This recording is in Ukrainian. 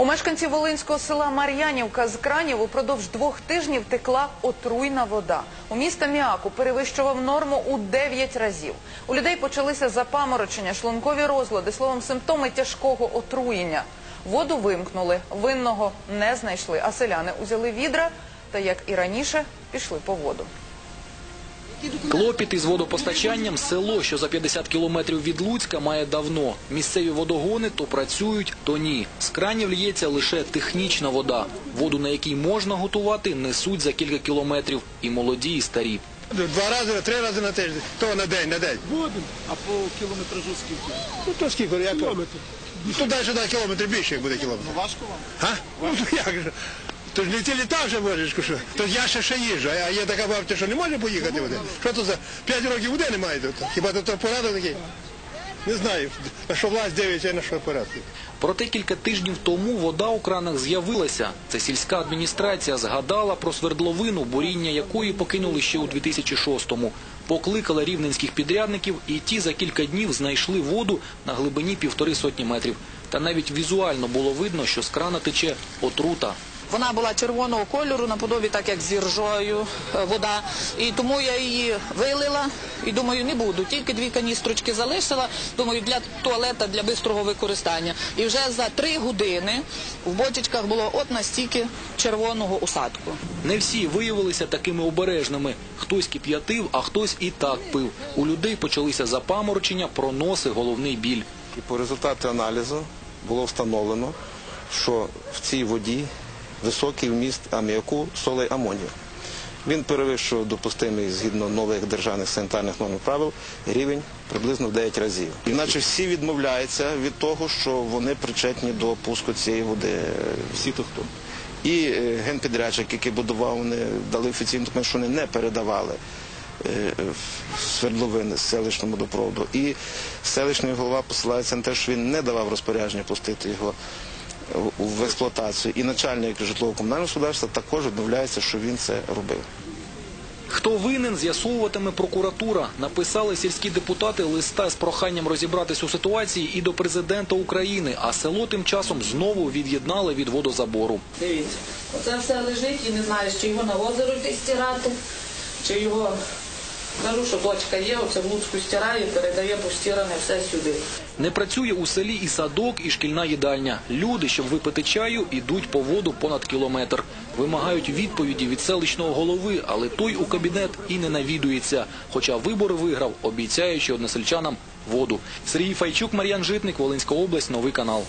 У мешканців Волинського села Мар'янівка з кранів упродовж двох тижнів текла отруйна вода. У міста Міаку перевищував норму у 9 разів. У людей почалися запаморочення, шлункові розлади, словом, симптоми тяжкого отруєння. Воду вимкнули, винного не знайшли, а селяни узяли відра та, як і раніше, пішли по воду. Клопіт із водопостачанням село, що за 50 кілометрів від Луцька, має давно. Місцеві водогони то працюють, то ні. З кранів лється лише технічна вода. Воду, на якій можна готувати, несуть за кілька кілометрів. І молоді, і старі. Два рази, три рази на тиждень. То на день, на день. Будемо. А по кілометражу скільки? Ну то скільки, як Кілометр. Ну далі сюди кілометр більше, як буде кілометр. Ну важко вам? А? Ну як же? То ж не ти літав вже можеш, що? То я ще ще їжджу, а є така бабця, що не може поїхати води. Що то за 5 років води немає тут? Хіба то порядок такий? Не знаю. На що власть дивиться, на що порядок. Проте кілька тижнів тому вода у кранах з'явилася. Це сільська адміністрація згадала про свердловину, буріння якої покинули ще у 2006-му. Покликала рівненських підрядників, і ті за кілька днів знайшли воду на глибині півтори сотні метрів. Та навіть візуально було видно, що з крана тече отрута. Вона була червоного кольору, наподобі так як з іржою е, вода. І тому я її вилила і думаю, не буду. Тільки дві каністрочки залишила. Думаю, для туалета для бистрого використання. І вже за три години в бочечках було от настільки червоного усадку. Не всі виявилися такими обережними. Хтось кип'ятив, а хтось і так пив. У людей почалися запаморочення, проноси, головний біль. І по результату аналізу було встановлено, що в цій воді високий вміст аміаку, солей амонію. Він перевищував допустимий згідно нових державних санітарних норм і правил рівень приблизно в 9 разів. Іначе всі відмовляються від того, що вони причетні до пуску цієї води. Всі то хто. І е, генпідрядчик, який будував, вони дали офіційну документ, що вони не передавали е, свердловини з селищному водопроводу. І селищний голова посилається на те, що він не давав розпорядження пустити його в- експлуатацію. І начальник житлово-комунального господарства також відмовляється, що він це робив. Хто винен, з'ясовуватиме прокуратура. Написали сільські депутати листа з проханням розібратись у ситуації і до президента України, а село тим часом знову від'єднали від водозабору. Дивіться, оце все лежить і не знаєш, чи його на озеро йти стирати, чи його. Кажу, що дочка є, оце в Луцьку стирає, передає постиране все сюди. Не працює у селі і садок, і шкільна їдальня. Люди, щоб випити чаю, ідуть по воду понад кілометр. Вимагають відповіді від селищного голови, але той у кабінет і не навідується. Хоча вибори виграв, обіцяючи односельчанам воду. Сергій Файчук, Мар'ян Житник, Волинська область, новий канал.